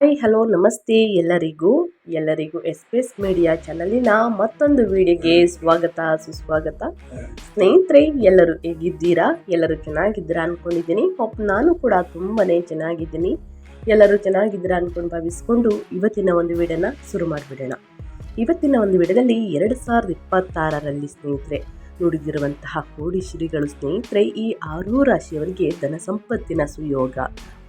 Hi, hello, ನಮಸ್ತೆ ಎಲ್ಲರಿಗೂ. ಎಲ್ಲರಿಗೂ ಎಸ್ ಮೀಡಿಯಾ ಚಾನಲಿನ ಮತ್ತೊಂದು ವಿಡಿಯೋಗೆ ಸ್ವಾಗತ, ಸುಸ್ವಾಗತ. ಸ್ನೇಹಿತರೆ, ಎಲ್ಲರೂ ಹೇಗಿದ್ದೀರಾ? ಎಲ್ಲರೂ ಚೆನ್ನಾಗಿದ್ದೀರಾ ಅಂದ್ಕೊಂಡಿದ್ದೀನಿ ಪಾಪ ನಾನು ಕೂಡ ತುಂಬಾ ಚೆನ್ನಾಗಿದ್ದೀನಿ. ಎಲ್ಲರೂ ಚೆನ್ನಾಗಿದ್ದೀರಾ ಅಂದ್ಕೊಂಡು ಭಾವಿಸ್ಕೊಂಡು ಇವತ್ತಿನ ಒಂದು ವಿಡಿಯೋನ ಶುರು ಮಾಡಿಬಿಡೋಣ. ಇವತ್ತಿನ ಒಂದು ವಿಡಿಯೋದಲ್ಲಿ ಎರಡು ಸಾವಿರದ ಇಪ್ಪತ್ತಾರರಲ್ಲಿ ಸ್ನೇಹಿತರೆ ನುಡಿದಿರುವಂತಹ ಕೋಡಿ ಶ್ರೀಗಳು ಸ್ನೇಹಿತರೆ, ಈ ಆರೂ ರಾಶಿಯವರಿಗೆ ಧನ ಸಂಪತ್ತಿನ ಸುಯೋಗ,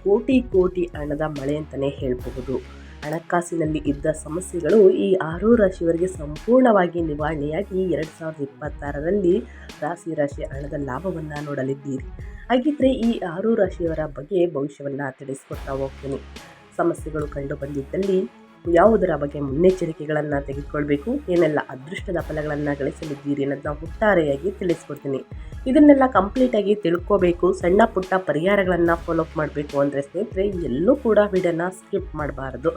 ಕೋಟಿ ಕೋಟಿ ಹಣದ ಮಳೆ ಅಂತಲೇ ಹೇಳಬಹುದು. ಹಣಕಾಸಿನಲ್ಲಿ ಇದ್ದ ಸಮಸ್ಯೆಗಳು ಈ ಆರೂ ರಾಶಿಯವರಿಗೆ ಸಂಪೂರ್ಣವಾಗಿ ನಿವಾರಣೆಯಾಗಿ ಎರಡು ಸಾವಿರದ ಇಪ್ಪತ್ತಾರರಲ್ಲಿ ರಾಶಿ ರಾಶಿ ಹಣದ ಲಾಭವನ್ನು ನೋಡಲಿದ್ದೀರಿ. ಹಾಗಿದ್ರೆ ಈ ಆರೂ ರಾಶಿಯವರ ಬಗ್ಗೆ ಭವಿಷ್ಯವನ್ನು ತಿಳಿಸ್ಕೊಡ್ತಾ ಹೋಗ್ತೀನಿ. ಸಮಸ್ಯೆಗಳು ಕಂಡು ಬಂದಿದ್ದಲ್ಲಿ ಯಾವುದರ ಬಗ್ಗೆ ಮುನ್ನೆಚ್ಚರಿಕೆಗಳನ್ನು ತೆಗೆದುಕೊಳ್ಬೇಕು, ಏನೆಲ್ಲ ಅದೃಷ್ಟದ ಫಲಗಳನ್ನು ಗಳಿಸಲಿದ್ದೀರಿ ಅನ್ನೋದನ್ನ ಒಟ್ಟಾರೆಯಾಗಿ ತಿಳಿಸ್ಕೊಡ್ತೀನಿ. ಇದನ್ನೆಲ್ಲ ಕಂಪ್ಲೀಟಾಗಿ ತಿಳ್ಕೋಬೇಕು, ಸಣ್ಣ ಪುಟ್ಟ ಪರಿಹಾರಗಳನ್ನು ಫಾಲೋಅಪ್ ಮಾಡಬೇಕು ಅಂದರೆ ಸ್ನೇಹಿತರೆ, ಎಲ್ಲೂ ಕೂಡ ವಿಡನ್ನು ಸ್ಕಿಪ್ ಮಾಡಬಾರ್ದು.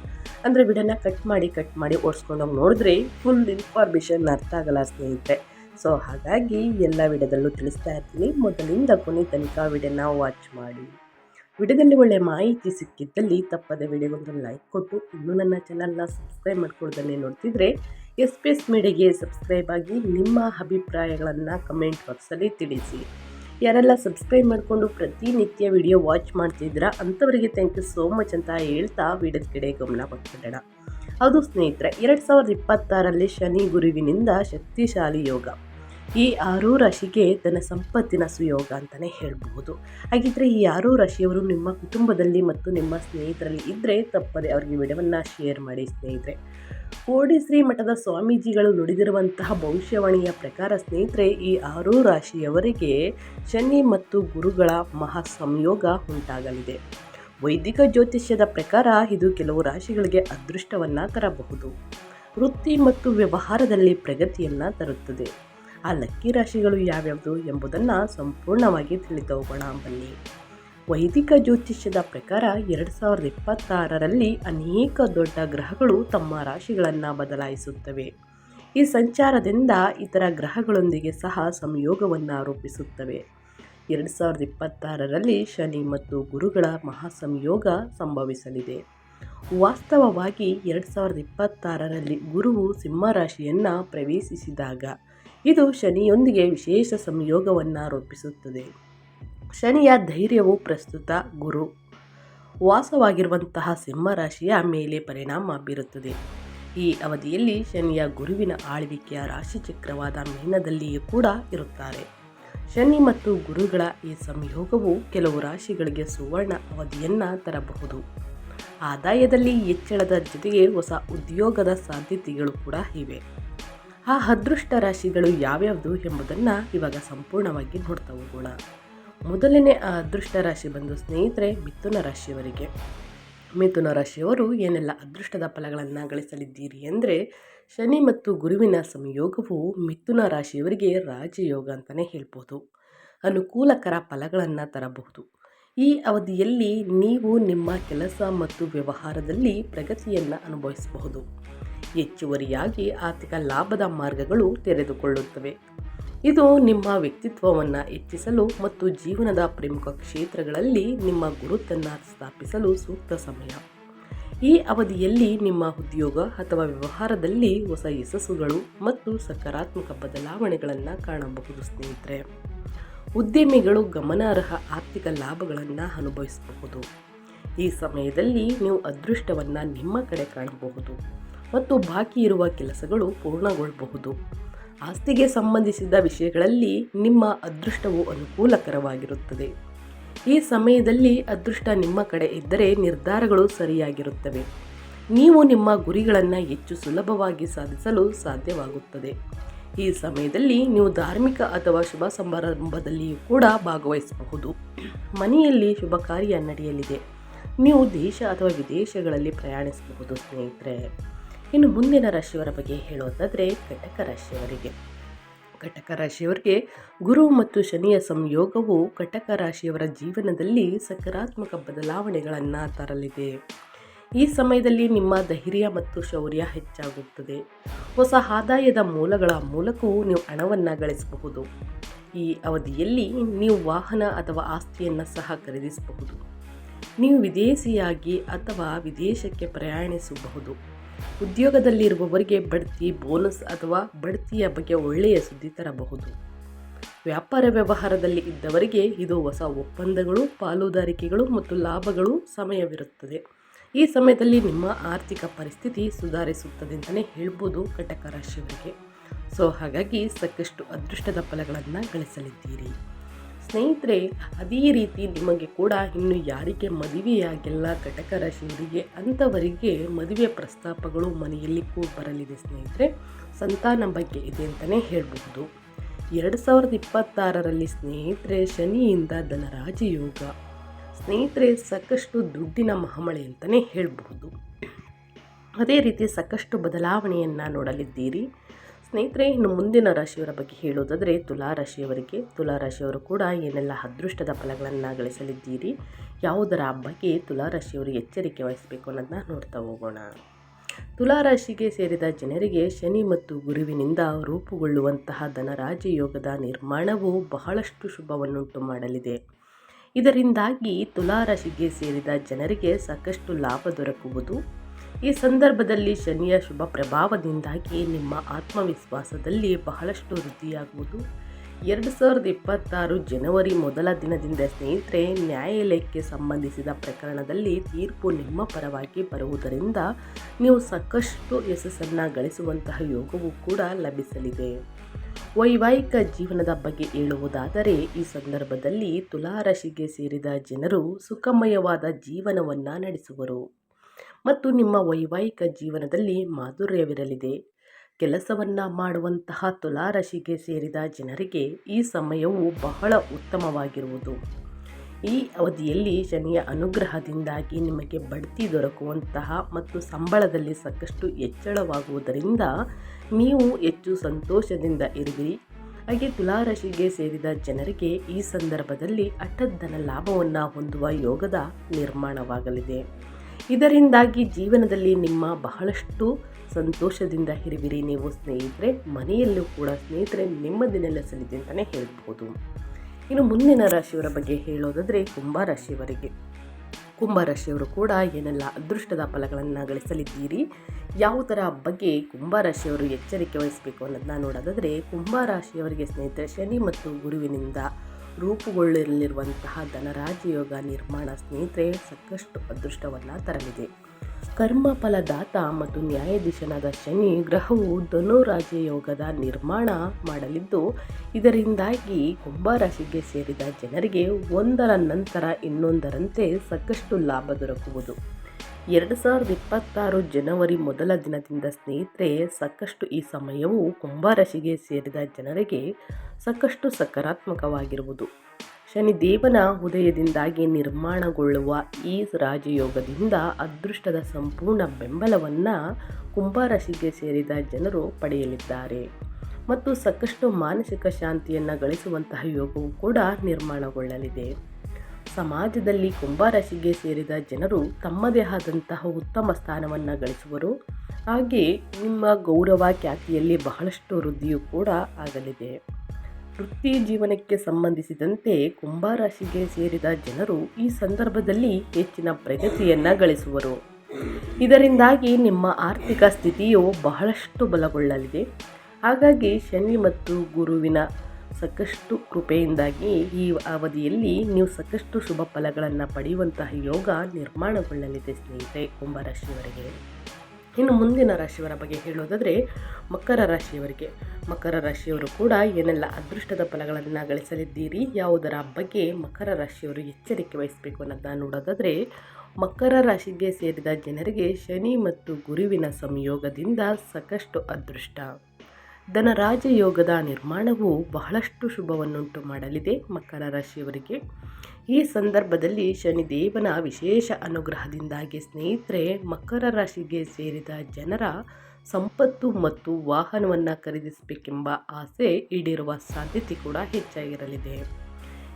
ಅಂದರೆ ವಿಡನ್ನ ಕಟ್ ಮಾಡಿ ಕಟ್ ಮಾಡಿ ಓಡಿಸ್ಕೊಂಡೋಗಿ ನೋಡಿದ್ರೆ ಫುಲ್ ಇನ್ಫಾರ್ಮೇಷನ್ ಅರ್ಥ ಆಗಲ್ಲ ಸ್ನೇಹಿತರೆ. ಸೊ ಹಾಗಾಗಿ ಎಲ್ಲ ವಿಡದಲ್ಲೂ ತಿಳಿಸ್ತಾ ಇರ್ತೀನಿ. ಮೊದಲಿಂದ ಕೊನೆ ತನಕ ವಾಚ್ ಮಾಡಿ. ವಿಡಿಯೋದಲ್ಲಿ ಒಳ್ಳೆಯ ಮಾಹಿತಿ ಸಿಕ್ಕಿದ್ದಲ್ಲಿ ತಪ್ಪದೆ ವಿಡಿಯೋಗೊಂದು ಲೈಕ್ ಕೊಟ್ಟು, ಇನ್ನೂ ನನ್ನ ಚಾನಲ್ನ ಸಬ್ಸ್ಕ್ರೈಬ್ ಮಾಡ್ಕೊಳ್ಳೋದನ್ನೇ ನೋಡ್ತಿದ್ರೆ ಎಸ್ ಪಿ ಎಸ್ ಮೀಡಿಯಾಗೆ ಸಬ್ಸ್ಕ್ರೈಬ್ ಆಗಿ ನಿಮ್ಮ ಅಭಿಪ್ರಾಯಗಳನ್ನು ಕಮೆಂಟ್ ಬಾಕ್ಸಲ್ಲಿ ತಿಳಿಸಿ. ಯಾರೆಲ್ಲ ಸಬ್ಸ್ಕ್ರೈಬ್ ಮಾಡಿಕೊಂಡು ಪ್ರತಿನಿತ್ಯ ವಿಡಿಯೋ ವಾಚ್ ಮಾಡ್ತಿದ್ದೀರಾ, ಅಂಥವರಿಗೆ ಥ್ಯಾಂಕ್ ಯು ಸೋ ಮಚ್ ಅಂತ ಹೇಳ್ತಾ ವಿಡಿಯೋದ ಕಡೆ ಗಮನ ಕೊಟ್ಬಿಡೋಣ. ಹೌದು ಸ್ನೇಹಿತರೆ, ಎರಡು ಸಾವಿರದ ಇಪ್ಪತ್ತಾರಲ್ಲಿ ಶನಿ ಗುರುವಿನಿಂದ ಶಕ್ತಿಶಾಲಿ ಯೋಗ. ಈ ಆರೂ ರಾಶಿಗೆ ಧನ ಸಂಪತ್ತಿನ ಸುಯೋಗ ಅಂತಲೇ ಹೇಳಬಹುದು. ಹಾಗಿದ್ರೆ ಈ ಆರೂ ರಾಶಿಯವರು ನಿಮ್ಮ ಕುಟುಂಬದಲ್ಲಿ ಮತ್ತು ನಿಮ್ಮ ಸ್ನೇಹಿತರಲ್ಲಿ ಇದ್ದರೆ ತಪ್ಪದೆ ಅವರಿಗೆ ವಿಡಿಯೋವನ್ನು ಶೇರ್ ಮಾಡಿ ಸ್ನೇಹಿತರೆ. ಕೋಡಿ ಶ್ರೀ ಮಠದ ಸ್ವಾಮೀಜಿಗಳು ನುಡಿದಿರುವಂತಹ ಭವಿಷ್ಯವಾಣಿಯ ಪ್ರಕಾರ ಸ್ನೇಹಿತರೆ, ಈ ಆರೂ ರಾಶಿಯವರಿಗೆ ಶನಿ ಮತ್ತು ಗುರುಗಳ ಮಹಾ ಸಂಯೋಗ ಉಂಟಾಗಲಿದೆ. ವೈದಿಕ ಜ್ಯೋತಿಷ್ಯದ ಪ್ರಕಾರ ಇದು ಕೆಲವು ರಾಶಿಗಳಿಗೆ ಅದೃಷ್ಟವನ್ನು ತರಬಹುದು. ವೃತ್ತಿ ಮತ್ತು ವ್ಯವಹಾರದಲ್ಲಿ ಪ್ರಗತಿಯನ್ನು ತರುತ್ತದೆ. ಆ ಲಕ್ಕಿ ರಾಶಿಗಳು ಯಾವ್ಯಾವುದು ಎಂಬುದನ್ನು ಸಂಪೂರ್ಣವಾಗಿ ತಿಳಿದು ಹೋಗೋಣ ಬನ್ನಿ. ವೈದಿಕ ಜ್ಯೋತಿಷ್ಯದ ಪ್ರಕಾರ ಎರಡು ಸಾವಿರದ ಇಪ್ಪತ್ತಾರರಲ್ಲಿ ಅನೇಕ ದೊಡ್ಡ ಗ್ರಹಗಳು ತಮ್ಮ ರಾಶಿಗಳನ್ನು ಬದಲಾಯಿಸುತ್ತವೆ. ಈ ಸಂಚಾರದಿಂದ ಇತರ ಗ್ರಹಗಳೊಂದಿಗೆ ಸಹ ಸಂಯೋಗವನ್ನು ರೂಪಿಸುತ್ತವೆ. ಎರಡು ಸಾವಿರದ ಇಪ್ಪತ್ತಾರರಲ್ಲಿ ಶನಿ ಮತ್ತು ಗುರುಗಳ ಮಹಾಸಂಯೋಗ ಸಂಭವಿಸಲಿದೆ. ವಾಸ್ತವವಾಗಿ ಎರಡು ಸಾವಿರದ ಇಪ್ಪತ್ತಾರರಲ್ಲಿ ಗುರುವು ಸಿಂಹರಾಶಿಯನ್ನು ಪ್ರವೇಶಿಸಿದಾಗ ಇದು ಶನಿಯೊಂದಿಗೆ ವಿಶೇಷ ಸಂಯೋಗವನ್ನು ರೂಪಿಸುತ್ತದೆ. ಶನಿಯ ಧೈರ್ಯವು ಪ್ರಸ್ತುತ ಗುರು. ವಾಸವಾಗಿರುವಂತಹ ಸಿಂಹರಾಶಿಯ ಮೇಲೆ ಪರಿಣಾಮ ಬೀರುತ್ತದೆ. ಈ ಅವಧಿಯಲ್ಲಿ ಶನಿಯ ಗುರುವಿನ ಆಳ್ವಿಕೆಯ ರಾಶಿಚಕ್ರವಾದ ಮೀನದಲ್ಲಿಯೂ ಕೂಡ ಇರುತ್ತಾರೆ. ಶನಿ ಮತ್ತು ಗುರುಗಳ ಈ ಸಂಯೋಗವು ಕೆಲವು ರಾಶಿಗಳಿಗೆ ಸುವರ್ಣ ಅವಧಿಯನ್ನು ತರಬಹುದು. ಆದಾಯದಲ್ಲಿ ಹೆಚ್ಚಳದ ಜೊತೆಗೆ ಹೊಸ ಉದ್ಯೋಗದ ಸಾಧ್ಯತೆಗಳು ಕೂಡ ಇವೆ. ಆ ಅದೃಷ್ಟ ರಾಶಿಗಳು ಯಾವ್ಯಾವುದು ಎಂಬುದನ್ನು ಇವಾಗ ಸಂಪೂರ್ಣವಾಗಿ ನೋಡ್ತಾ ಹೋಗೋಣ. ಮೊದಲನೇ ಆ ಅದೃಷ್ಟ ರಾಶಿ ಬಂದು ಸ್ನೇಹಿತರೆ ಮಿಥುನ ರಾಶಿಯವರಿಗೆ. ಮಿಥುನ ರಾಶಿಯವರು ಏನೆಲ್ಲ ಅದೃಷ್ಟದ ಫಲಗಳನ್ನು ಗಳಿಸಲಿದ್ದೀರಿ ಅಂದರೆ ಶನಿ ಮತ್ತು ಗುರುವಿನ ಸಂಯೋಗವು ಮಿಥುನ ರಾಶಿಯವರಿಗೆ ರಾಜಯೋಗ ಅಂತಲೇ ಹೇಳ್ಬೋದು. ಅನುಕೂಲಕರ ಫಲಗಳನ್ನು ತರಬಹುದು. ಈ ಅವಧಿಯಲ್ಲಿ ನೀವು ನಿಮ್ಮ ಕೆಲಸ ಮತ್ತು ವ್ಯವಹಾರದಲ್ಲಿ ಪ್ರಗತಿಯನ್ನು ಅನುಭವಿಸಬಹುದು. ಹೆಚ್ಚುವರಿಯಾಗಿ ಆರ್ಥಿಕ ಲಾಭದ ಮಾರ್ಗಗಳು ತೆರೆದುಕೊಳ್ಳುತ್ತವೆ. ಇದು ನಿಮ್ಮ ವ್ಯಕ್ತಿತ್ವವನ್ನು ಹೆಚ್ಚಿಸಲು ಮತ್ತು ಜೀವನದ ಪ್ರಮುಖ ಕ್ಷೇತ್ರಗಳಲ್ಲಿ ನಿಮ್ಮ ಗುರುತನ್ನು ಸ್ಥಾಪಿಸಲು ಸೂಕ್ತ ಸಮಯ. ಈ ಅವಧಿಯಲ್ಲಿ ನಿಮ್ಮ ಉದ್ಯೋಗ ಅಥವಾ ವ್ಯವಹಾರದಲ್ಲಿ ಹೊಸ ಯಶಸ್ಸುಗಳು ಮತ್ತು ಸಕಾರಾತ್ಮಕ ಬದಲಾವಣೆಗಳನ್ನು ಕಾಣಬಹುದು ಸ್ನೇಹಿತರೆ. ಉದ್ಯಮಿಗಳು ಗಮನಾರ್ಹ ಆರ್ಥಿಕ ಲಾಭಗಳನ್ನು ಅನುಭವಿಸಬಹುದು. ಈ ಸಮಯದಲ್ಲಿ ನೀವು ಅದೃಷ್ಟವನ್ನು ನಿಮ್ಮ ಕಡೆ ಕಾಣಬಹುದು ಮತ್ತು ಬಾಕಿ ಇರುವ ಕೆಲಸಗಳು ಪೂರ್ಣಗೊಳ್ಳಬಹುದು ಆಸ್ತಿಗೆ ಸಂಬಂಧಿಸಿದ ವಿಷಯಗಳಲ್ಲಿ ನಿಮ್ಮ ಅದೃಷ್ಟವು ಅನುಕೂಲಕರವಾಗಿರುತ್ತದೆ. ಈ ಸಮಯದಲ್ಲಿ ಅದೃಷ್ಟ ನಿಮ್ಮ ಕಡೆ ಇದ್ದರೆ ನಿರ್ಧಾರಗಳು ಸರಿಯಾಗಿರುತ್ತವೆ. ನೀವು ನಿಮ್ಮ ಗುರಿಗಳನ್ನು ಹೆಚ್ಚು ಸುಲಭವಾಗಿ ಸಾಧಿಸಲು ಸಾಧ್ಯವಾಗುತ್ತದೆ. ಈ ಸಮಯದಲ್ಲಿ ನೀವು ಧಾರ್ಮಿಕ ಅಥವಾ ಶುಭ ಸಮಾರಂಭದಲ್ಲಿಯೂ ಕೂಡ ಭಾಗವಹಿಸಬಹುದು. ಮನೆಯಲ್ಲಿ ಶುಭ ಕಾರ್ಯ ನಡೆಯಲಿದೆ. ನೀವು ದೇಶ ಅಥವಾ ವಿದೇಶಗಳಲ್ಲಿ ಪ್ರಯಾಣಿಸಬಹುದು ಸ್ನೇಹಿತರೆ. ಇನ್ನು ಮುಂದಿನ ರಾಶಿಯವರ ಬಗ್ಗೆ ಹೇಳೋದಾದರೆ ಕಟಕ ರಾಶಿಯವರಿಗೆ. ಕಟಕ ರಾಶಿಯವರಿಗೆ ಗುರು ಮತ್ತು ಶನಿಯ ಸಂಯೋಗವು ಕಟಕ ರಾಶಿಯವರ ಜೀವನದಲ್ಲಿ ಸಕಾರಾತ್ಮಕ ಬದಲಾವಣೆಗಳನ್ನು ತರಲಿದೆ. ಈ ಸಮಯದಲ್ಲಿ ನಿಮ್ಮ ಧೈರ್ಯ ಮತ್ತು ಶೌರ್ಯ ಹೆಚ್ಚಾಗುತ್ತದೆ. ಹೊಸ ಆದಾಯದ ಮೂಲಗಳ ಮೂಲಕವೂ ನೀವು ಹಣವನ್ನು ಗಳಿಸಬಹುದು. ಈ ಅವಧಿಯಲ್ಲಿ ನೀವು ವಾಹನ ಅಥವಾ ಆಸ್ತಿಯನ್ನು ಸಹ ಖರೀದಿಸಬಹುದು. ನೀವು ವಿದೇಶಿಯಾಗಿ ಅಥವಾ ವಿದೇಶಕ್ಕೆ ಪ್ರಯಾಣಿಸಬಹುದು. ಉದ್ಯೋಗದಲ್ಲಿರುವವರಿಗೆ ಬಡ್ತಿ, ಬೋನಸ್ ಅಥವಾ ಬಡ್ತಿಯ ಬಗ್ಗೆ ಒಳ್ಳೆಯ ಸುದ್ದಿ ತರಬಹುದು. ವ್ಯಾಪಾರ ವ್ಯವಹಾರದಲ್ಲಿ ಇದ್ದವರಿಗೆ ಇದು ಹೊಸ ಒಪ್ಪಂದಗಳು, ಪಾಲುದಾರಿಕೆಗಳು ಮತ್ತು ಲಾಭಗಳು ಸಮಯವಿರುತ್ತದೆ. ಈ ಸಮಯದಲ್ಲಿ ನಿಮ್ಮ ಆರ್ಥಿಕ ಪರಿಸ್ಥಿತಿ ಸುಧಾರಿಸುತ್ತದೆ ಅಂತಲೇ ಹೇಳ್ಬೋದು ಕಟಕ ರಾಶಿಯವರಿಗೆ. ಸೊ, ಹಾಗಾಗಿ ಸಾಕಷ್ಟು ಅದೃಷ್ಟದ ಫಲಗಳನ್ನು ಗಳಿಸಲಿದ್ದೀರಿ. ಸ್ನೇಹಿತರೆ, ಅದೇ ರೀತಿ ನಿಮಗೆ ಕೂಡ ಇನ್ನು ಯಾರಿಗೆ ಮದುವೆಯಾಗಿಲ್ಲ ಕಟಕ ರಾಶಿಯವರಿಗೆ, ಅಂಥವರಿಗೆ ಮದುವೆ ಪ್ರಸ್ತಾಪಗಳು ಮನೆಯಲ್ಲಿ ಕೂಡ ಬರಲಿದೆ ಸ್ನೇಹಿತರೆ. ಸಂತಾನ ಬಗ್ಗೆ ಇದೆ ಅಂತಲೇ ಹೇಳಬಹುದು ಎರಡು ಸಾವಿರದ ಇಪ್ಪತ್ತಾರರಲ್ಲಿ ಸ್ನೇಹಿತರೆ, ಶನಿಯಿಂದ ಧನರಾಜಯೋಗ ಸ್ನೇಹಿತರೆ, ಸಾಕಷ್ಟು ದುಡ್ಡಿನ ಮಹಮಳೆ ಅಂತಲೇ ಹೇಳಬಹುದು. ಅದೇ ರೀತಿ ಸಾಕಷ್ಟು ಬದಲಾವಣೆಯನ್ನು ನೋಡಲಿದ್ದೀರಿ. ಸ್ನೇಹಿತರೆ, ಇನ್ನು ಮುಂದಿನ ರಾಶಿಯವರ ಬಗ್ಗೆ ಹೇಳೋದಾದರೆ ತುಲಾ ರಾಶಿಯವರಿಗೆ, ತುಲಾ ರಾಶಿಯವರು ಕೂಡ ಏನೆಲ್ಲ ಅದೃಷ್ಟದ ಫಲಗಳನ್ನು ಗಳಿಸಲಿದ್ದೀರಿ, ಯಾವುದರ ಬಗ್ಗೆ ತುಲಾ ರಾಶಿಯವರು ಎಚ್ಚರಿಕೆ ವಹಿಸಬೇಕು ಅನ್ನೋದನ್ನ ನೋಡ್ತಾ ಹೋಗೋಣ. ತುಲಾ ರಾಶಿಗೆ ಸೇರಿದ ಜನರಿಗೆ ಶನಿ ಮತ್ತು ಗುರುವಿನಿಂದ ರೂಪುಗೊಳ್ಳುವಂತಹ ಧನರಾಜಯೋಗದ ನಿರ್ಮಾಣವು ಬಹಳಷ್ಟು ಶುಭವನ್ನುಂಟು ಮಾಡಲಿದೆ. ಇದರಿಂದಾಗಿ ತುಲಾರಾಶಿಗೆ ಸೇರಿದ ಜನರಿಗೆ ಸಾಕಷ್ಟು ಲಾಭ ದೊರಕುವುದು. ಈ ಸಂದರ್ಭದಲ್ಲಿ ಶನಿಯ ಶುಭ ಪ್ರಭಾವದಿಂದಾಗಿ ನಿಮ್ಮ ಆತ್ಮವಿಶ್ವಾಸದಲ್ಲಿ ಬಹಳಷ್ಟು ವೃದ್ಧಿಯಾಗುವುದು. ಎರಡು ಸಾವಿರದ ಇಪ್ಪತ್ತಾರು ಜನವರಿ ಮೊದಲ ದಿನದಿಂದ ಸ್ನೇಹಿತರೆ, ನ್ಯಾಯಾಲಯಕ್ಕೆ ಸಂಬಂಧಿಸಿದ ಪ್ರಕರಣದಲ್ಲಿ ತೀರ್ಪು ನಿಮ್ಮ ಪರವಾಗಿ ಬರುವುದರಿಂದ ನೀವು ಸಾಕಷ್ಟು ಯಶಸ್ಸನ್ನು ಗಳಿಸುವಂತಹ ಯೋಗವೂ ಕೂಡ ಲಭಿಸಲಿದೆ. ವೈವಾಹಿಕ ಜೀವನದ ಬಗ್ಗೆ ಹೇಳುವುದಾದರೆ, ಈ ಸಂದರ್ಭದಲ್ಲಿ ತುಲಾರಾಶಿಗೆ ಸೇರಿದ ಜನರು ಸುಖಮಯವಾದ ಜೀವನವನ್ನು ನಡೆಸುವರು. ಮತ್ತು ನಿಮ್ಮ ವೈವಾಹಿಕ ಜೀವನದಲ್ಲಿ ಮಾಧುರ್ಯವಿರಲಿದೆ. ಕೆಲಸವನ್ನು ಮಾಡುವಂತಹ ತುಲಾರಾಶಿಗೆ ಸೇರಿದ ಜನರಿಗೆ ಈ ಸಮಯವು ಬಹಳ ಉತ್ತಮವಾಗಿರುವುದು. ಈ ಅವಧಿಯಲ್ಲಿ ಶನಿಯ ಅನುಗ್ರಹದಿಂದಾಗಿ ನಿಮಗೆ ಬಡ್ತಿ ದೊರಕುವಂತಹ ಮತ್ತು ಸಂಬಳದಲ್ಲಿ ಸಾಕಷ್ಟು ಹೆಚ್ಚಳವಾಗುವುದರಿಂದ ನೀವು ಹೆಚ್ಚು ಸಂತೋಷದಿಂದ ಇರುವಿರಿ. ಹಾಗೆ ತುಲಾರಾಶಿಗೆ ಸೇರಿದ ಜನರಿಗೆ ಈ ಸಂದರ್ಭದಲ್ಲಿ ಅಟ್ಟದ್ದನ ಲಾಭವನ್ನು ಹೊಂದುವ ಯೋಗದ ನಿರ್ಮಾಣವಾಗಲಿದೆ. ಇದರಿಂದಾಗಿ ಜೀವನದಲ್ಲಿ ನಿಮ್ಮ ಬಹಳಷ್ಟು ಸಂತೋಷದಿಂದ ಇರುವಿರಿ. ನೀವು ಸ್ನೇಹಿತರೆ, ಮನೆಯಲ್ಲೂ ಕೂಡ ಸ್ನೇಹಿತರೆ ನೆಮ್ಮದಿ ನೆಲೆಸಲಿದೆ ಅಂತಲೇ ಹೇಳ್ಬೋದು ಇನ್ನು ಮುಂದಿನ ರಾಶಿಯವರ ಬಗ್ಗೆ ಹೇಳೋದಾದರೆ ಕುಂಭ ರಾಶಿಯವರಿಗೆ. ಕುಂಭ ರಾಶಿಯವರು ಕೂಡ ಏನೆಲ್ಲ ಅದೃಷ್ಟದ ಫಲಗಳನ್ನು ಗಳಿಸಲಿದ್ದೀರಿ, ಯಾವ ಥರ ಬಗ್ಗೆ ಕುಂಭ ರಾಶಿಯವರು ಎಚ್ಚರಿಕೆ ವಹಿಸಬೇಕು ಅನ್ನೋದನ್ನ ನೋಡೋದಾದರೆ ಕುಂಭ ರಾಶಿಯವರಿಗೆ ಸ್ನೇಹಿತರೆ ಶನಿ ಮತ್ತು ಗುರುವಿನಿಂದ ರೂಪುಗೊಳ್ಳಲಿರುವಂತಹ ಧನರಾಜಯೋಗ ನಿರ್ಮಾಣ ಸ್ನೇಹಿತರೆ ಸಾಕಷ್ಟು ಅದೃಷ್ಟವನ್ನು ತರಲಿದೆ. ಕರ್ಮ ಫಲದಾತ ಮತ್ತು ನ್ಯಾಯಾಧೀಶನಾದ ಶನಿ ಗ್ರಹವು ಧನುರಾಜಯೋಗದ ನಿರ್ಮಾಣ ಮಾಡಲಿದ್ದು, ಇದರಿಂದಾಗಿ ಕುಂಭರಾಶಿಗೆ ಸೇರಿದ ಜನರಿಗೆ ಒಂದರ ನಂತರ ಇನ್ನೊಂದರಂತೆ ಸಾಕಷ್ಟು ಲಾಭ ದೊರಕುವುದು. ಎರಡು ಸಾವಿರದ ಇಪ್ಪತ್ತಾರು ಜನವರಿ ಮೊದಲ ದಿನದಿಂದ ಸ್ನೇಹಿತರೆ, ಸಾಕಷ್ಟು ಈ ಸಮಯವು ಕುಂಭರಾಶಿಗೆ ಸೇರಿದ ಜನರಿಗೆ ಸಾಕಷ್ಟು ಸಕಾರಾತ್ಮಕವಾಗಿರುವುದು. ಶನಿದೇವನ ಉದಯದಿಂದಾಗಿ ನಿರ್ಮಾಣಗೊಳ್ಳುವ ಈ ರಾಜಯೋಗದಿಂದ ಅದೃಷ್ಟದ ಸಂಪೂರ್ಣ ಬೆಂಬಲವನ್ನು ಕುಂಭರಾಶಿಗೆ ಸೇರಿದ ಜನರು ಪಡೆಯಲಿದ್ದಾರೆ. ಮತ್ತು ಸಾಕಷ್ಟು ಮಾನಸಿಕ ಶಾಂತಿಯನ್ನು ಗಳಿಸುವಂತಹ ಯೋಗವು ಕೂಡ ನಿರ್ಮಾಣಗೊಳ್ಳಲಿದೆ. ಸಮಾಜದಲ್ಲಿ ಕುಂಭರಾಶಿಗೆ ಸೇರಿದ ಜನರು ತಮ್ಮದೇ ಆದಂತಹ ಉತ್ತಮ ಸ್ಥಾನವನ್ನು ಗಳಿಸುವರು. ಹಾಗೆ ನಿಮ್ಮ ಗೌರವ ಖ್ಯಾತಿಯಲ್ಲಿ ಬಹಳಷ್ಟು ವೃದ್ಧಿಯೂ ಕೂಡ ಆಗಲಿದೆ. ವೃತ್ತಿ ಜೀವನಕ್ಕೆ ಸಂಬಂಧಿಸಿದಂತೆ ಕುಂಭರಾಶಿಗೆ ಸೇರಿದ ಜನರು ಈ ಸಂದರ್ಭದಲ್ಲಿ ಹೆಚ್ಚಿನ ಪ್ರಗತಿಯನ್ನ ಗಳಿಸುವರು. ಇದರಿಂದಾಗಿ ನಿಮ್ಮ ಆರ್ಥಿಕ ಸ್ಥಿತಿಯು ಬಹಳಷ್ಟು ಬಲಗೊಳ್ಳಲಿದೆ. ಹಾಗಾಗಿ ಶನಿ ಮತ್ತು ಗುರುವಿನ ಸಾಕಷ್ಟು ಕೃಪೆಯಿಂದಾಗಿ ಈ ಅವಧಿಯಲ್ಲಿ ನೀವು ಸಾಕಷ್ಟು ಶುಭ ಫಲಗಳನ್ನು ಪಡೆಯುವಂತಹ ಯೋಗ ನಿರ್ಮಾಣಗೊಳ್ಳಲಿದೆ ಸ್ನೇಹಿತರೆ ಕುಂಭರಾಶಿಯವರಿಗೆ. ಇನ್ನು ಮುಂದಿನ ರಾಶಿಯವರ ಬಗ್ಗೆ ಹೇಳೋದಾದರೆ ಮಕರ ರಾಶಿಯವರಿಗೆ. ಮಕರ ರಾಶಿಯವರು ಕೂಡ ಏನೆಲ್ಲ ಅದೃಷ್ಟದ ಫಲಗಳನ್ನು ಗಳಿಸಲಿದ್ದೀರಿ, ಯಾವುದರ ಬಗ್ಗೆ ಮಕರ ರಾಶಿಯವರು ಎಚ್ಚರಿಕೆ ವಹಿಸಬೇಕು ಅನ್ನೋದನ್ನ ನೋಡೋದಾದರೆ, ಮಕರ ರಾಶಿಗೆ ಸೇರಿದ ಜನರಿಗೆ ಶನಿ ಮತ್ತು ಗುರುವಿನ ಸಂಯೋಗದಿಂದ ಸಾಕಷ್ಟು ಅದೃಷ್ಟ. ಧನರಾಜಯೋಗದ ನಿರ್ಮಾಣವು ಬಹಳಷ್ಟು ಶುಭವನ್ನುಂಟು ಮಾಡಲಿದೆ ಮಕರ ರಾಶಿಯವರಿಗೆ. ಈ ಸಂದರ್ಭದಲ್ಲಿ ಶನಿದೇವನ ವಿಶೇಷ ಅನುಗ್ರಹದಿಂದಾಗಿ ಸ್ನೇಹಿತರೆ, ಮಕರ ರಾಶಿಗೆ ಸೇರಿದ ಜನರ ಸಂಪತ್ತು ಮತ್ತು ವಾಹನವನ್ನು ಖರೀದಿಸಬೇಕೆಂಬ ಆಸೆ ಈಡೇರುವ ಸಾಧ್ಯತೆ ಕೂಡ ಹೆಚ್ಚಾಗಿರಲಿದೆ.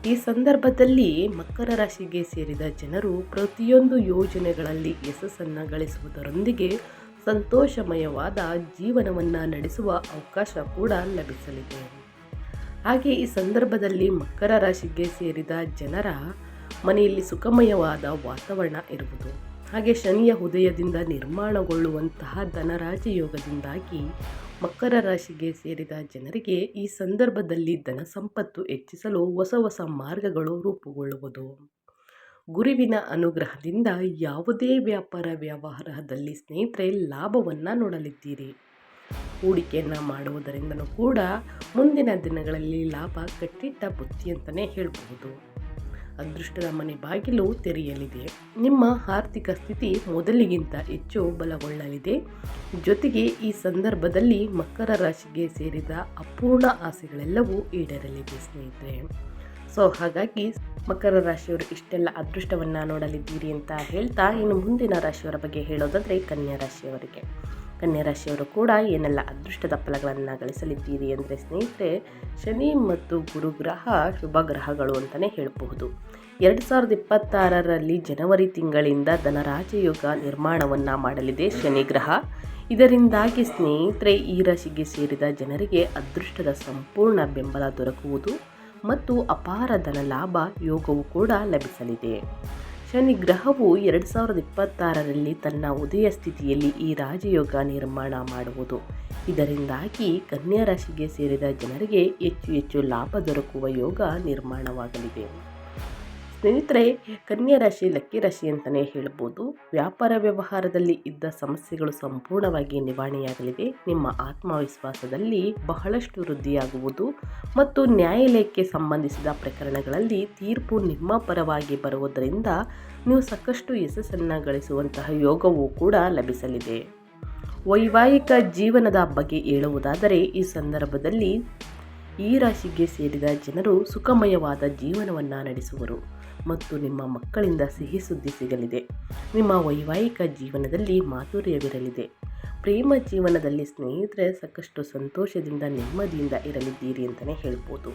ಈ ಸಂದರ್ಭದಲ್ಲಿ ಮಕರ ರಾಶಿಗೆ ಸೇರಿದ ಜನರು ಪ್ರತಿಯೊಂದು ಯೋಜನೆಗಳಲ್ಲಿ ಯಶಸ್ಸನ್ನು ಗಳಿಸುವುದರೊಂದಿಗೆ ಸಂತೋಷಮಯವಾದ ಜೀವನವನ್ನು ನಡೆಸುವ ಅವಕಾಶ ಕೂಡ ಲಭಿಸಲಿದೆ. ಹಾಗೆ ಈ ಸಂದರ್ಭದಲ್ಲಿ ಮಕರ ರಾಶಿಗೆ ಸೇರಿದ ಜನರ ಮನೆಯಲ್ಲಿ ಸುಖಮಯವಾದ ವಾತಾವರಣ ಇರುವುದು. ಹಾಗೆ ಶನಿಯ ಉದಯದಿಂದ ನಿರ್ಮಾಣಗೊಳ್ಳುವಂತಹ ಧನರಾಜ ಯೋಗದಿಂದಾಗಿ ಮಕರ ರಾಶಿಗೆ ಸೇರಿದ ಜನರಿಗೆ ಈ ಸಂದರ್ಭದಲ್ಲಿ ಧನ ಸಂಪತ್ತು ಹೆಚ್ಚಿಸಲು ಹೊಸ ಹೊಸ ಮಾರ್ಗಗಳು ರೂಪುಗೊಳ್ಳುವುದು. ಗುರುವಿನ ಅನುಗ್ರಹದಿಂದ ಯಾವುದೇ ವ್ಯಾಪಾರ ವ್ಯವಹಾರದಲ್ಲಿ ಸ್ನೇಹಿತರೆ ಲಾಭವನ್ನು ನೋಡಲಿದ್ದೀರಿ. ಹೂಡಿಕೆಯನ್ನು ಮಾಡುವುದರಿಂದನೂ ಕೂಡ ಮುಂದಿನ ದಿನಗಳಲ್ಲಿ ಲಾಭ, ಕಟ್ಟಿಟ್ಟ ಬುತ್ತಿ ಅಂತಲೇ ಹೇಳಬಹುದು. ಅದೃಷ್ಟದ ಮನೆ ಬಾಗಿಲು ತೆರೆಯಲಿದೆ. ನಿಮ್ಮ ಆರ್ಥಿಕ ಸ್ಥಿತಿ ಮೊದಲಿಗಿಂತ ಹೆಚ್ಚು ಬಲಗೊಳ್ಳಲಿದೆ. ಜೊತೆಗೆ ಈ ಸಂದರ್ಭದಲ್ಲಿ ಮಕರ ರಾಶಿಗೆ ಸೇರಿದ ಅಪೂರ್ಣ ಆಸೆಗಳೆಲ್ಲವೂ ಈಡೇರಲಿದೆ ಸ್ನೇಹಿತರೆ. ಸೊ, ಹಾಗಾಗಿ ಮಕರ ರಾಶಿಯವರು ಇಷ್ಟೆಲ್ಲ ಅದೃಷ್ಟವನ್ನು ನೋಡಲಿದ್ದೀರಿ ಅಂತ ಹೇಳ್ತಾ ಇನ್ನು ಮುಂದಿನ ರಾಶಿಯವರ ಬಗ್ಗೆ ಹೇಳೋದಾದರೆ ಕನ್ಯಾ ರಾಶಿಯವರಿಗೆ. ಕನ್ಯಾ ರಾಶಿಯವರು ಕೂಡ ಏನೆಲ್ಲ ಅದೃಷ್ಟದ ಫಲಗಳನ್ನು ಗಳಿಸಲಿದ್ದೀರಿ ಅಂದರೆ ಸ್ನೇಹಿತರೆ, ಶನಿ ಮತ್ತು ಗುರುಗ್ರಹ ಶುಭ ಗ್ರಹಗಳು ಅಂತಲೇ ಹೇಳಬಹುದು. ಎರಡು ಸಾವಿರದ ಇಪ್ಪತ್ತಾರರಲ್ಲಿ ಜನವರಿ ತಿಂಗಳಿಂದ ಧನರಾಜಯೋಗ ನಿರ್ಮಾಣವನ್ನು ಮಾಡಲಿದೆ ಶನಿ ಗ್ರಹ. ಇದರಿಂದಾಗಿ ಸ್ನೇಹಿತರೆ, ಈ ರಾಶಿಗೆ ಸೇರಿದ ಜನರಿಗೆ ಅದೃಷ್ಟದ ಸಂಪೂರ್ಣ ಬೆಂಬಲ ದೊರಕುವುದು ಮತ್ತು ಅಪಾರ ಧನ ಲಾಭ ಯೋಗವು ಕೂಡ ಲಭಿಸಲಿದೆ. ಶನಿ ಗ್ರಹವು ಎರಡು ಸಾವಿರದ ಇಪ್ಪತ್ತಾರರಲ್ಲಿ ತನ್ನ ಉದಯ ಸ್ಥಿತಿಯಲ್ಲಿ ಈ ರಾಜಯೋಗ ನಿರ್ಮಾಣ ಮಾಡುವುದು. ಇದರಿಂದಾಗಿ ಕನ್ಯಾ ರಾಶಿಗೆ ಸೇರಿದ ಜನರಿಗೆ ಹೆಚ್ಚು ಹೆಚ್ಚು ಲಾಭ ದೊರಕುವ ಯೋಗ ನಿರ್ಮಾಣವಾಗಲಿದೆ. ಸ್ನೇಹಿತರೆ, ಕನ್ಯಾ ರಾಶಿ ಲಕ್ಕಿ ರಾಶಿ ಅಂತಲೇ ಹೇಳ್ಬೋದು. ವ್ಯಾಪಾರ ವ್ಯವಹಾರದಲ್ಲಿ ಇದ್ದ ಸಮಸ್ಯೆಗಳು ಸಂಪೂರ್ಣವಾಗಿ ನಿವಾರಣೆಯಾಗಲಿದೆ ನಿಮ್ಮ ಆತ್ಮವಿಶ್ವಾಸದಲ್ಲಿ ಬಹಳಷ್ಟು ವೃದ್ಧಿಯಾಗುವುದು ಮತ್ತು ನ್ಯಾಯಾಲಯಕ್ಕೆ ಸಂಬಂಧಿಸಿದ ಪ್ರಕರಣಗಳಲ್ಲಿ ತೀರ್ಪು ನಿಮ್ಮ ಪರವಾಗಿ ಬರುವುದರಿಂದ ನೀವು ಸಾಕಷ್ಟು ಯಶಸ್ಸನ್ನು ಗಳಿಸುವಂತಹ ಯೋಗವೂ ಕೂಡ ಲಭಿಸಲಿದೆ. ವೈವಾಹಿಕ ಜೀವನದ ಬಗ್ಗೆ ಹೇಳುವುದಾದರೆ, ಈ ಸಂದರ್ಭದಲ್ಲಿ ಈ ರಾಶಿಗೆ ಸೇರಿದ ಜನರು ಸುಖಮಯವಾದ ಜೀವನವನ್ನು ನಡೆಸುವರು. ಮತ್ತು ನಿಮ್ಮ ಮಕ್ಕಳಿಂದ ಸಿಹಿ ಸುದ್ದಿ ಸಿಗಲಿದೆ. ನಿಮ್ಮ ವೈವಾಹಿಕ ಜೀವನದಲ್ಲಿ ಮಾಧುರ್ಯವಿರಲಿದೆ. ಪ್ರೇಮ ಜೀವನದಲ್ಲಿ ಸ್ನೇಹಿತರೆ, ಸಾಕಷ್ಟು ಸಂತೋಷದಿಂದ, ನೆಮ್ಮದಿಯಿಂದ ಇರಲಿದ್ದೀರಿ ಅಂತಲೇ ಹೇಳ್ಬೋದು.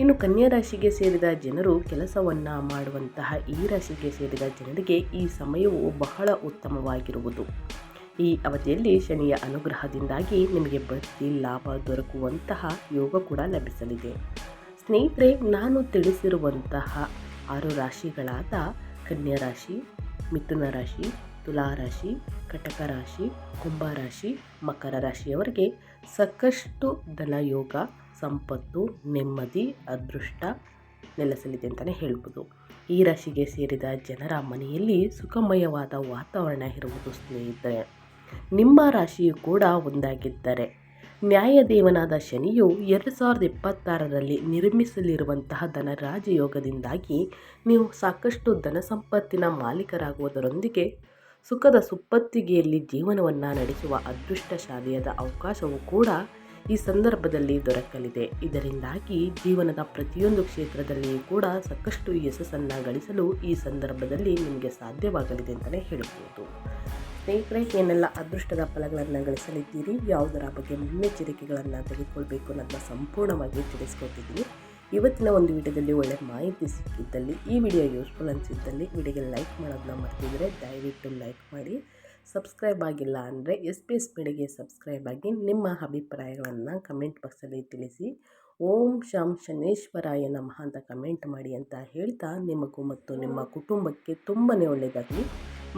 ಇನ್ನು ಕನ್ಯಾ ರಾಶಿಗೆ ಸೇರಿದ ಜನರು ಕೆಲಸವನ್ನು ಮಾಡುವಂತಹ ಈ ರಾಶಿಗೆ ಸೇರಿದ ಜನರಿಗೆ ಈ ಸಮಯವು ಬಹಳ ಉತ್ತಮವಾಗಿರುವುದು. ಈ ಅವಧಿಯಲ್ಲಿ ಶನಿಯ ಅನುಗ್ರಹದಿಂದಾಗಿ ನಿಮಗೆ ಬಡ್ತಿ, ಲಾಭ ದೊರಕುವಂತಹ ಯೋಗ ಕೂಡ ಲಭಿಸಲಿದೆ. ಸ್ನೇಹಿತರೆ, ನಾನು ತಿಳಿಸಿರುವಂತಹ ಆರು ರಾಶಿಗಳಾದ ಕನ್ಯಾ ರಾಶಿ, ಮಿಥುನ ರಾಶಿ, ತುಲಾ ರಾಶಿ, ಕಟಕ ರಾಶಿ, ಕುಂಭ ರಾಶಿ, ಮಕರ ರಾಶಿಯವರಿಗೆ ಸಾಕಷ್ಟು ಧನಯೋಗ ಸಂಪತ್ತು, ನೆಮ್ಮದಿ, ಅದೃಷ್ಟ ನೆಲೆಸಲಿದೆ ಅಂತಲೇ ಹೇಳ್ಬೋದು. ಈ ರಾಶಿಗೆ ಸೇರಿದ ಜನರ ಮನೆಯಲ್ಲಿ ಸುಖಮಯವಾದ ವಾತಾವರಣ ಇರುವುದು ಸ್ನೇಹಿತರೆ. ನಿಮ್ಮ ರಾಶಿಯು ಕೂಡ ಒಂದಾಗಿದ್ದರೆ ನ್ಯಾಯದೇವನಾದ ಶನಿಯು ಎರಡು ಸಾವಿರದ ಇಪ್ಪತ್ತಾರರಲ್ಲಿ ನಿರ್ಮಿಸಲಿರುವಂತಹ ಧನರಾಜ ಯೋಗದಿಂದಾಗಿ ನೀವು ಸಾಕಷ್ಟು ಧನ ಸಂಪತ್ತಿನ ಮಾಲೀಕರಾಗುವುದರೊಂದಿಗೆ ಸುಖದ ಸುಪ್ಪತ್ತಿಗೆಯಲ್ಲಿ ಜೀವನವನ್ನು ನಡೆಸುವ ಅದೃಷ್ಟಶಾಲಿಯಾದ ಅವಕಾಶವೂ ಕೂಡ ಈ ಸಂದರ್ಭದಲ್ಲಿ ದೊರಕಲಿದೆ. ಇದರಿಂದಾಗಿ ಜೀವನದ ಪ್ರತಿಯೊಂದು ಕ್ಷೇತ್ರದಲ್ಲಿಯೂ ಕೂಡ ಸಾಕಷ್ಟು ಯಶಸ್ಸನ್ನು ಗಳಿಸಲು ಈ ಸಂದರ್ಭದಲ್ಲಿ ನಿಮಗೆ ಸಾಧ್ಯವಾಗಲಿದೆ ಅಂತಲೇ ಹೇಳ್ಬೋದು. ಸ್ನೇಹಿತರೆ, ಏನೆಲ್ಲ ಅದೃಷ್ಟದ ಫಲಗಳನ್ನು ಗಳಿಸಲಿದ್ದೀರಿ, ಯಾವುದರ ಬಗ್ಗೆ ಮುನ್ನೆಚ್ಚರಿಕೆಗಳನ್ನು ತೆಗೆದುಕೊಳ್ಬೇಕು ಅನ್ನೋದನ್ನ ಸಂಪೂರ್ಣವಾಗಿ ತಿಳಿಸ್ಕೊಟ್ಟಿದ್ದೀನಿ. ಇವತ್ತಿನ ಒಂದು ವಿಡಿಯೋದಲ್ಲಿ ಒಳ್ಳೆ ಮಾಹಿತಿ ಸಿಕ್ಕಿದ್ದಲ್ಲಿ, ಈ ವಿಡಿಯೋ ಯೂಸ್ಫುಲ್ ಅನಿಸಿದ್ದಲ್ಲಿ, ವಿಡಿಯೋಗೆ ಲೈಕ್ ಮಾಡೋದನ್ನ ಮರ್ತಿದ್ರೆ ದಯವಿಟ್ಟು ಲೈಕ್ ಮಾಡಿ. ಸಬ್ಸ್ಕ್ರೈಬ್ ಆಗಿಲ್ಲ ಅಂದರೆ ಎಸ್ ಪಿ ಎಸ್ ಪೀಳಿಗೆ ಸಬ್ಸ್ಕ್ರೈಬ್ ಆಗಿ ನಿಮ್ಮ ಅಭಿಪ್ರಾಯಗಳನ್ನು ಕಮೆಂಟ್ ಬಾಕ್ಸಲ್ಲಿ ತಿಳಿಸಿ. ಓಂ ಶಂ ಶನೇಶ್ವರಾಯ ನಮಃ ಅಂತ ಕಮೆಂಟ್ ಮಾಡಿ ಅಂತ ಹೇಳ್ತಾ ನಿಮಗೂ ಮತ್ತು ನಿಮ್ಮ ಕುಟುಂಬಕ್ಕೆ ತುಂಬಾ ಒಳ್ಳೆಯದಾಗಲಿ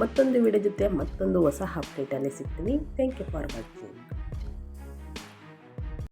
ಮತ್ತೊಂದು ವಿಡಿಯೋ ಜೊತೆ ಮತ್ತೊಂದು ಹೊಸ ಅಪ್ಡೇಟಲ್ಲಿ ಸಿಗ್ತೀನಿ. Thank you for watching